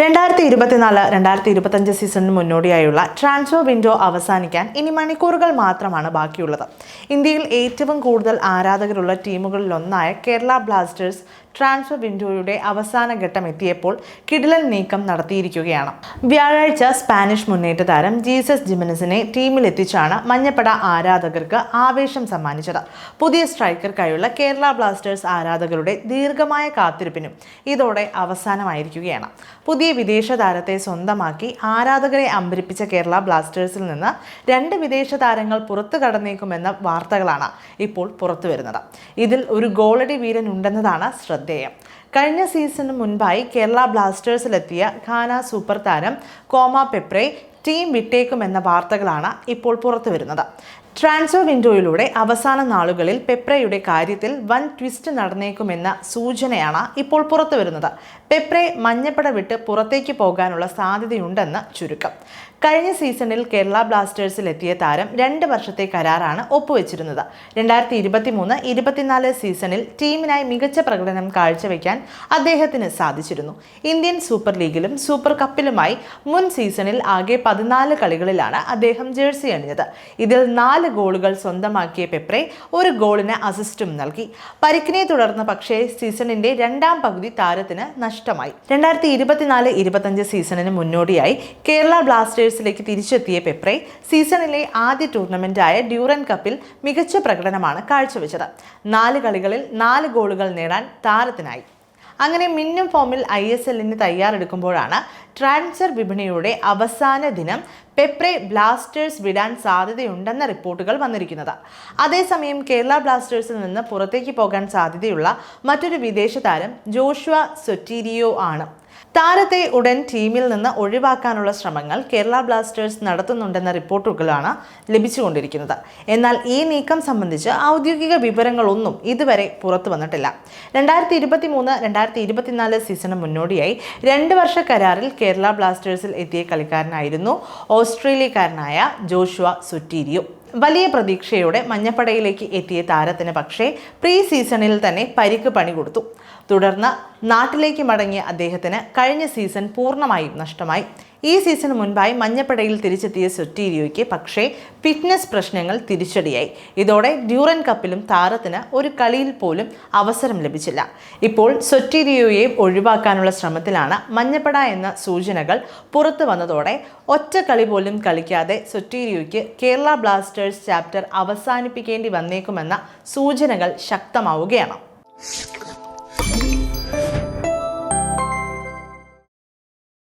രണ്ടായിരത്തി ഇരുപത്തിനാല് രണ്ടായിരത്തി ഇരുപത്തഞ്ച് സീസണിന് മുന്നോടിയായുള്ള ട്രാൻസ്ഫർ വിൻഡോ അവസാനിക്കാൻ ഇനി മണിക്കൂറുകൾ മാത്രമാണ് ബാക്കിയുള്ളത്. ഇന്ത്യയിൽ ഏറ്റവും കൂടുതൽ ആരാധകരുള്ള ടീമുകളിലൊന്നായ കേരള ബ്ലാസ്റ്റേഴ്സ് ട്രാൻസ്ഫർ വിൻഡോയുടെ അവസാന ഘട്ടം എത്തിയപ്പോൾ കിടിലൻ നീക്കം നടത്തിയിരിക്കുകയാണ്. വ്യാഴാഴ്ച സ്പാനിഷ് മുന്നേറ്റ താരം ജീസസ് ജിമനസിനെ ടീമിലെത്തിച്ചാണ് മഞ്ഞപ്പട ആരാധകർക്ക് ആവേശം സമ്മാനിച്ചത്. പുതിയ സ്ട്രൈക്കർക്കായുള്ള കേരള ബ്ലാസ്റ്റേഴ്സ് ആരാധകരുടെ ദീർഘമായ കാത്തിരിപ്പിനും ഇതോടെ അവസാനമായിരിക്കുകയാണ്. പുതിയ വിദേശ താരത്തെ സ്വന്തമാക്കി ആരാധകരെ അമ്പരിപ്പിച്ച കേരള ബ്ലാസ്റ്റേഴ്സിൽ നിന്ന് രണ്ട് വിദേശ താരങ്ങൾ പുറത്തു കടന്നേക്കുമെന്ന വാർത്തകളാണ് ഇപ്പോൾ പുറത്തു വരുന്നത്. ഇതിൽ ഒരു ഗോളടി വീരൻ ഉണ്ടെന്നതാണ് ശ്രദ്ധേയം. കഴിഞ്ഞ സീസണിന് മുൻപായി കേരള ബ്ലാസ്റ്റേഴ്സിലെത്തിയ ഖാന സൂപ്പർ താരം കോമ പെപ്രെ ടീം വിട്ടേക്കുമെന്ന വാർത്തകളാണ് ഇപ്പോൾ പുറത്തു വരുന്നത്. ട്രാൻസ്ഫർ വിൻഡോയിലൂടെ അവസാന നാളുകളിൽ പെപ്രയുടെ കാര്യത്തിൽ വൻ ട്വിസ്റ്റ് നടന്നേക്കുമെന്ന സൂചനയാണ് ഇപ്പോൾ പുറത്തു വരുന്നത്. പെപ്രെ മഞ്ഞപ്പട വിട്ട് പുറത്തേക്ക് പോകാനുള്ള സാധ്യതയുണ്ടെന്ന് ചുരുക്കം. കഴിഞ്ഞ സീസണിൽ കേരള ബ്ലാസ്റ്റേഴ്സിൽ എത്തിയ താരം രണ്ട് വർഷത്തെ കരാറാണ് ഒപ്പുവെച്ചിരുന്നത്. രണ്ടായിരത്തി ഇരുപത്തി മൂന്ന് ഇരുപത്തിനാല് സീസണിൽ ടീമിനായി മികച്ച പ്രകടനം കാഴ്ചവെക്കാൻ അദ്ദേഹത്തിന് സാധിച്ചിരുന്നു. ഇന്ത്യൻ സൂപ്പർ ലീഗിലും സൂപ്പർ കപ്പിലുമായി മുൻ സീസണിൽ ആകെ പതിനാല് കളികളിലാണ് അദ്ദേഹം ജേഴ്സി അണിഞ്ഞത്. ഇതിൽ നാല് ഗോളുകൾ സ്വന്തമാക്കിയ പെപ്രെ ഒരു ഗോളിന് അസിസ്റ്റും നൽകി. പരിക്കിനെ തുടർന്ന് പക്ഷേ സീസണിന്റെ രണ്ടാം പകുതി താരത്തിന് നഷ്ടമായി. രണ്ടായിരത്തി ഇരുപത്തിനാല് ഇരുപത്തഞ്ച് സീസണിന് മുന്നോടിയായി കേരള ബ്ലാസ്റ്റേഴ്സിലേക്ക് തിരിച്ചെത്തിയ പെപ്രെ സീസണിലെ ആദ്യ ടൂർണമെന്റായ ഡ്യൂറൻ കപ്പിൽ മികച്ച പ്രകടനമാണ് കാഴ്ചവെച്ചത്. നാല് കളികളിൽ നാല് ഗോളുകൾ നേടാൻ താരത്തിനായി. അങ്ങനെ മിന്നും ഫോമിൽ ഐ എസ് എല്ലിന് തയ്യാറെടുക്കുമ്പോഴാണ് ട്രാൻസ്ഫർ വിപണിയുടെ അവസാന ദിനം പെപ്രെ ബ്ലാസ്റ്റേഴ്സ് വിടാൻ സാധ്യതയുണ്ടെന്ന റിപ്പോർട്ടുകൾ വന്നിരിക്കുന്നത്. അതേസമയം കേരള ബ്ലാസ്റ്റേഴ്സിൽ നിന്ന് പുറത്തേക്ക് പോകാൻ സാധ്യതയുള്ള മറ്റൊരു വിദേശ താരം ജോഷുവ സൊറ്റീരിയോ ആണ്. താരത്തെ ഉടൻ ടീമിൽ നിന്ന് ഒഴിവാക്കാനുള്ള ശ്രമങ്ങൾ കേരള ബ്ലാസ്റ്റേഴ്സ് നടത്തുന്നുണ്ടെന്ന റിപ്പോർട്ടുകളാണ് ലഭിച്ചുകൊണ്ടിരിക്കുന്നത്. എന്നാൽ ഈ നീക്കം സംബന്ധിച്ച് ഔദ്യോഗിക വിവരങ്ങളൊന്നും ഇതുവരെ പുറത്തു വന്നിട്ടില്ല. രണ്ടായിരത്തി ഇരുപത്തി മൂന്ന് രണ്ടായിരത്തി ഇരുപത്തിനാല് സീസണ് മുന്നോടിയായി രണ്ട് വർഷ കരാറിൽ കേരള ബ്ലാസ്റ്റേഴ്സിൽ എത്തിയ കളിക്കാരനായിരുന്നു ഓസ്ട്രേലിയക്കാരനായ ജോഷുവ സുറ്റീരിയോ. വലിയ പ്രതീക്ഷയോടെ മഞ്ഞപ്പടയിലേക്ക് എത്തിയ താരത്തിന് പക്ഷേ പ്രീ സീസണിൽ തന്നെ പരിക്ക് പണി കൊടുത്തു തുടർന്ന് നാട്ടിലേക്ക് മടങ്ങിയ അദ്ദേഹത്തിന് കഴിഞ്ഞ സീസൺ പൂർണമായും നഷ്ടമായി. ഈ സീസണ് മുൻപായി മഞ്ഞപ്പടയിൽ തിരിച്ചെത്തിയ സൊറ്റീരിയോയ്ക്ക് പക്ഷേ ഫിറ്റ്നസ് പ്രശ്നങ്ങൾ തിരിച്ചടിയായി. ഇതോടെ ഡ്യൂറൻ കപ്പിലും താരത്തിന് ഒരു കളിയിൽ പോലും അവസരം ലഭിച്ചില്ല. ഇപ്പോൾ സൊറ്റീരിയോയെ ഒഴിവാക്കാനുള്ള ശ്രമത്തിലാണ് മഞ്ഞപ്പട എന്ന സൂചനകൾ പുറത്തു വന്നതോടെ ഒറ്റ കളി പോലും കളിക്കാതെ സൊറ്റീരിയോയ്ക്ക് കേരള ബ്ലാസ്റ്റേഴ്സ് ചാപ്റ്റർ അവസാനിപ്പിക്കേണ്ടി വന്നേക്കുമെന്ന സൂചനകൾ ശക്തമാവുകയാണ്.